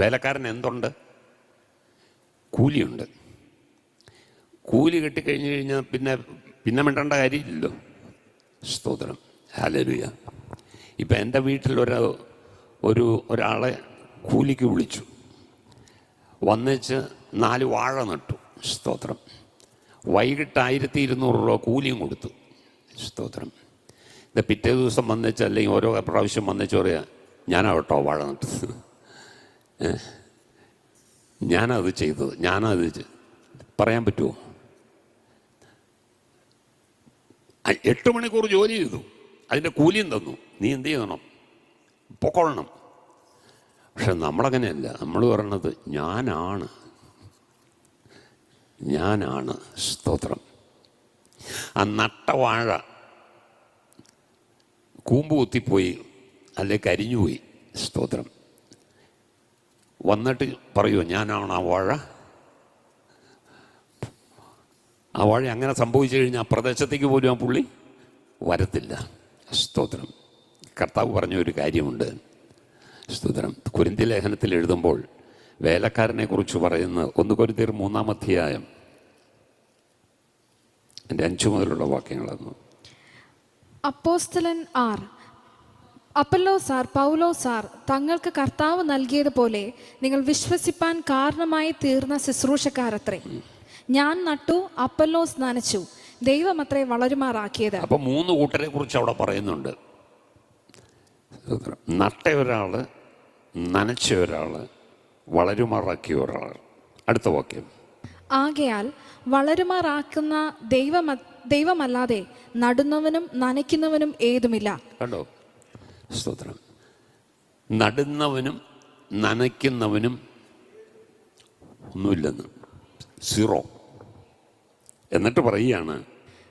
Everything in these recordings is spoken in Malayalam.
വേലക്കാരൻ എന്തുണ്ട്? കൂലിയുണ്ട്. കൂലി കിട്ടിക്കഴിഞ്ഞു കഴിഞ്ഞാൽ പിന്നെ പിന്നെ മിണ്ടേണ്ട കാര്യമില്ലല്ലോ. സ്തോത്രം. ഹാലരുയ ഇപ്പം എന്റെ വീട്ടിൽ ഒരു ഒരു ഒരാളെ കൂലിക്ക് വിളിച്ചു. വന്നേച്ച് നാല് വാഴ നട്ടു. സ്തോത്രം. വൈകിട്ട് ആയിരത്തി ഇരുന്നൂറ് രൂപ കൂലിയും കൊടുത്തു. സ്തോത്രം. ഇത് പിറ്റേ ദിവസം വന്നേച്ച് അല്ലെങ്കിൽ ഓരോ പ്രാവശ്യം വന്നേച്ച് പറയാം ഞാനാവട്ടോ വാഴ നട്ടത്? ഞാനത് ചെയ്തത്. ഞാനത് പറയാൻ പറ്റുമോ എട്ട് മണിക്കൂർ ജോലി ചെയ്തു. അതിന്റെ കൂലിയും തന്നു. നീ എന്ത് ചെയ്യണം? പൊക്കൊള്ളണം പക്ഷെ നമ്മളങ്ങനെയല്ല. നമ്മൾ പറയണത് ഞാനാണ്. ഞാനാണ് സ്തോത്രം. ആ നട്ട വാഴ കൂമ്പ് കുത്തിപ്പോയി അല്ലെ കരിഞ്ഞുപോയി. സ്തോത്രം. വന്നിട്ട് പറയുമോ ഞാനാണ് ആ വാഴ? ആ വാഴ അങ്ങനെ സംഭവിച്ചു കഴിഞ്ഞാൽ ആ പ്രദേശത്തേക്ക് പോലും ആ പുള്ളി വരത്തില്ല. സ്തോത്രം. കർത്താവ് പറഞ്ഞ ഒരു കാര്യമുണ്ട്. സ്തോത്രം. കുരിന്തി ലേഖനത്തിൽ എഴുതുമ്പോൾ വേലക്കാരനെ കുറിച്ച് പറയുന്ന ഒന്ന് കൊരിന്തിയർ മൂന്നാം അധ്യായം. എന്റെ അഞ്ചു മുതലുള്ള വാക്യങ്ങളായിരുന്നു അപ്പോസ്തലൻ ആർ അപ്പല്ലോ സാർ പൗലോ സാർ തങ്ങൾക്ക് കർത്താവ് നൽകിയതുപോലെ നിങ്ങൾ വിശ്വസിപ്പാൻ കാരണമായി തീർന്ന ശുശ്രൂഷക്കാരത്രേ. ഞാൻ നട്ടു അപ്പല്ലോസ് നനച്ചു അത്രേ വളരുമാറാക്കിയത്. അപ്പൊ മൂന്ന് കൂട്ടരെ കുറിച്ച് അവിടെ പറയുന്നുണ്ട്. നട്ട ഒരാൾ നനച്ച ഒരാൾ വളരുമാറാക്കിയ ഒരാൾ അടുത്ത വാക്യം. ആകയാൽ വളരുമാറാക്കുന്ന ദൈവമ ദൈവമല്ലാതെ നടുന്നവനും നനയ്ക്കുന്നവനും ഏതുമില്ല. കണ്ടോ? സ്തോത്രം. നടുന്നവനും നനയ്ക്കുന്നവനും ഒന്നുമില്ലെന്ന്. സീറോ എന്നിട്ട് പറയുകയാണ്.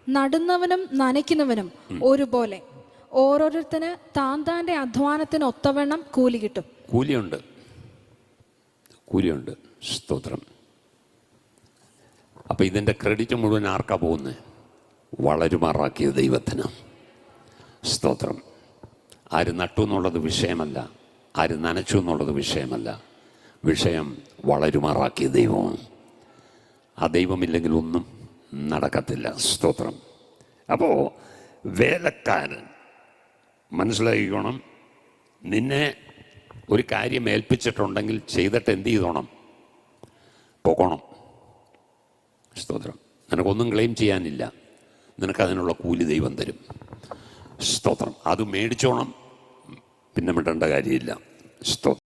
നടുന്നവനും നനയ്ക്കുന്നവനും ഒരുപോലെ. ഓരോരുത്തന് താൻ താന്റെ അധ്വാനത്തിന് ഒത്തവണ്ണം കൂലി കിട്ടും. കൂലിയുണ്ട്. കൂലിയുണ്ട്. സ്തോത്രം. അപ്പം ഇതിന്റെ ക്രെഡിറ്റ് മുഴുവൻ ആർക്കാ പോകുന്നത്? വളരുമാറാക്കിയ ദൈവത്തിന്. സ്തോത്രം. ആര് നട്ടു എന്നുള്ളത് വിഷയമല്ല ആര് നനച്ചു എന്നുള്ളത് വിഷയമല്ല. വിഷയം വളരുമാറാക്കിയ ദൈവമാണ്. ആ ദൈവമില്ലെങ്കിൽ ഒന്നും നടക്കത്തില്ല. സ്തോത്രം. അപ്പോൾ വേലക്കാരൻ മനസ്സിലാക്കിക്കോണം നിന്നെ ഒരു കാര്യം ഏൽപ്പിച്ചിട്ടുണ്ടെങ്കിൽ ചെയ്തിട്ട് എന്ത് ചെയ്തോണം? പോകണം സ്തോത്രം. നിനക്കൊന്നും ക്ലെയിം ചെയ്യാനില്ല. നിനക്കതിനുള്ള കൂലി ദൈവം തരും. സ്തോത്രം. അത് മേടിച്ചോണം. പിന്നെ മിടേണ്ട കാര്യമില്ല. സ്തോത്രം.